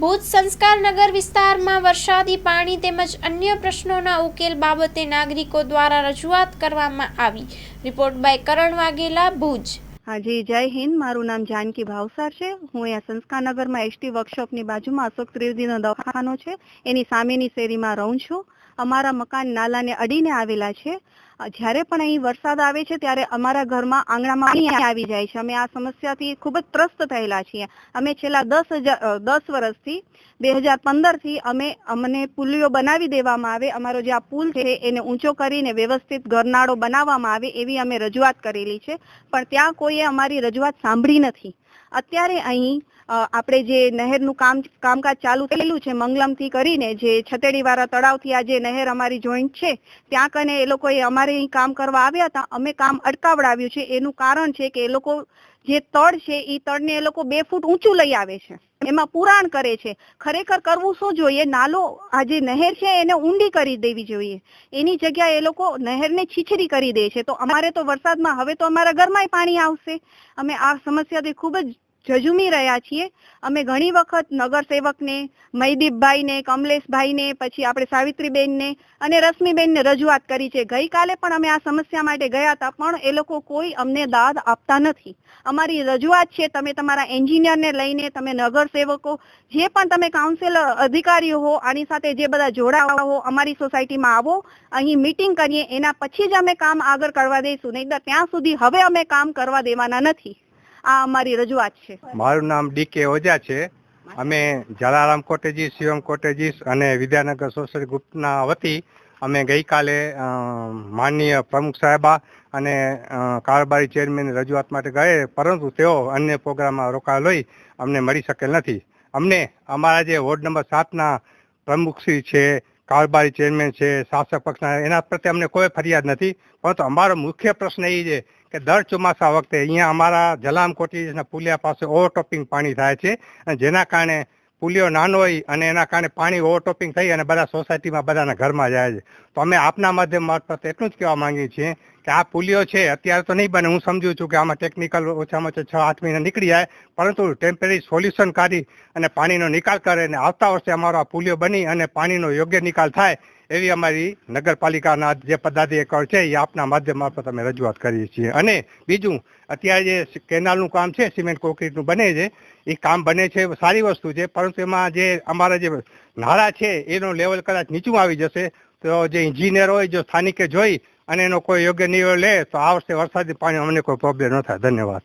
ભુજ સંસ્કારનગર વિસ્તારમાં વરસાદી પાણી તેમજ અન્ય પ્રશ્નોના ઉકેલ બાબતે નાગરિકો દ્વારા રજૂઆત કરવામાં આવી. Report by Karan Vaghela, Bhuj. હાજી, જય હિન્દ. મારું નામ જાનકી ભાવસાર છે. હું અહીંયા સંસ્કારનગરમાં એસટી વર્કશોપની બાજુમાં અશોક ત્રિવેદીનો દવાખાનો છે. એની સામેની શેરીમાં રહું છું. અમારા મકાન નાલાને અડીને આવેલા છે. જ્યારે પણ અહીં વરસાદ આવે છે, ત્યારે અમારા ઘરમાં આંગણામાં પાણી આવી જાય છે. અમે આ સમસ્યાથી ખૂબ જ ત્રસ્ત થયેલા છીએ. અમે છેલ્લા દસ હજાર દસ વર્ષથી, બે હજાર પંદરથી અમે અમને પુલીઓ બનાવી દેવામાં આવે. અમારો જે આ પુલ છે, એને ઊંચો કરીને વ્યવસ્થિત ગરનાળો બનાવવામાં આવે એવી અમે રજૂઆત કરેલી છે. પણ ત્યાં કોઈએ અમારી રજૂઆત સાંભળી નથી. અત્યારે અહીં આપણે જે નહેરનું કામ, કામકાજ ચાલુ થયેલું છે, મંગલમથી કરીને જે છતેડીવાળા તળાવથી આ જે નહેર અમારી જોઈન્ટ છે, ત્યાં કને એ લોકોએ અમારે અહીં કામ કરવા આવ્યા હતા. અમે કામ અટકાવડાવ્યું છે. એનું કારણ છે કે એ લોકો જે તળ છે, એ તળને એ લોકો બે ફૂટ ઊંચું લઈ આવે છે. એમાં પુરાણ કરે છે. ખરેખર કરવું શું જોઈએ? નાલો આ જે નહેર છે, એને ઊંડી કરી દેવી જોઈએ. એની જગ્યાએ એ લોકો નહેરને છીછરી કરી દે છે. તો અમારે તો વરસાદમાં, હવે તો અમારા ઘરમાંય પાણી આવશે. અમે આ સમસ્યાથી ખૂબ જ ઝઝુમી રહ્યા છીએ. અમે ઘણી વખત નગરસેવકને, મયદીપભાઈને, કમલેશભાઈને, પછી આપણે સાવિત્રીબેનને અને રશ્મિબેનને રજૂઆત કરી છે. ગઈકાલે પણ અમે આ સમસ્યા માટે ગયા હતા, પણ એ લોકો કોઈ અમને દાદ આપતા નથી. અમારી રજૂઆત છે, તમે તમારા એન્જિનિયરને લઈને, તમે નગરસેવકો, જે પણ તમે કાઉન્સિલ અધિકારીઓ હો, આની સાથે જે બધા જોડાવા હો, અમારી સોસાયટીમાં આવો, અહીં મીટિંગ કરીએ, એના પછી જ અમે કામ આગળ કરવા દઈશું. નહીં ત્યાં સુધી હવે અમે કામ કરવા દેવાના નથી. આ અમારી રજૂઆત છે. મારું નામ ડી કે ઓઝા છે. અમે જલારામ કોટેજી શિવમ કોટેજીસ અને વિદ્યાનગર સોશિયલ ગ્રુપના વતી અમે ગઈકાલે માનનીય પ્રમુખ સાહેબા અને કારોબારી ચેરમેન રજૂઆત માટે ગયે, પરંતુ તેઓ અન્ય પ્રોગ્રામમાં રોકાયેલ હોય અમને મળી શકેલ નથી. અમને અમારા જે વોર્ડ નંબર સાતના પ્રમુખશ્રી છે કારોબારી ચેરમેન છે, શાસક પક્ષના, એના પ્રત્યે અમને કોઈ ફરિયાદ નથી. પરંતુ અમારો મુખ્ય પ્રશ્ન એ છે કે દર ચોમાસા વખતે અહીંયા અમારા જલામ કોટી પુલિયા પાસે ઓવરટોપિંગ પાણી થાય છે અને જેના કારણે પુલિયો નાનો હોય અને એના કારણે પાણી ઓવરટોપિંગ થઈ અને બધા સોસાયટીમાં બધાના ઘરમાં જાય છે. તો અમે આપના માધ્યમ મારફત એટલું જ કહેવા માંગીએ છીએ કે આ પુલિયો છે, અત્યારે તો નહીં બને. હું સમજુ છું કે આમાં ટેકનિકલ ઓછામાં ઓછા છ, આઠ મહિના નીકળી જાય, પરંતુ ટેમ્પરરી સોલ્યુશન કાઢી અને પાણીનો નિકાલ કરે અને આવતા વર્ષે અમારો આ પુલિયો બની અને પાણીનો યોગ્ય નિકાલ થાય એવી અમારી નગરપાલિકાના જે પદાધિકારીઓ છે, એ આપના માધ્યમ મારફત અમે રજૂઆત કરીએ છીએ. અને બીજું, અત્યારે જે કેનાલનું કામ છે, સિમેન્ટ કોન્ક્રીટનું બને છે, એ કામ બને છે, સારી વસ્તુ છે, પરંતુ એમાં જે અમારા જે નાળા છે, એનું લેવલ કદાચ નીચું આવી જશે, તો જે ઇન્જિનિયર હોય, જો સ્થાનિકે જોઈ અને એનો કોઈ યોગ્ય નિર્ણય લે, તો આ વર્ષે વરસાદી પાણી અમને કોઈ પ્રોબ્લેમ ન થાય. ધન્યવાદ.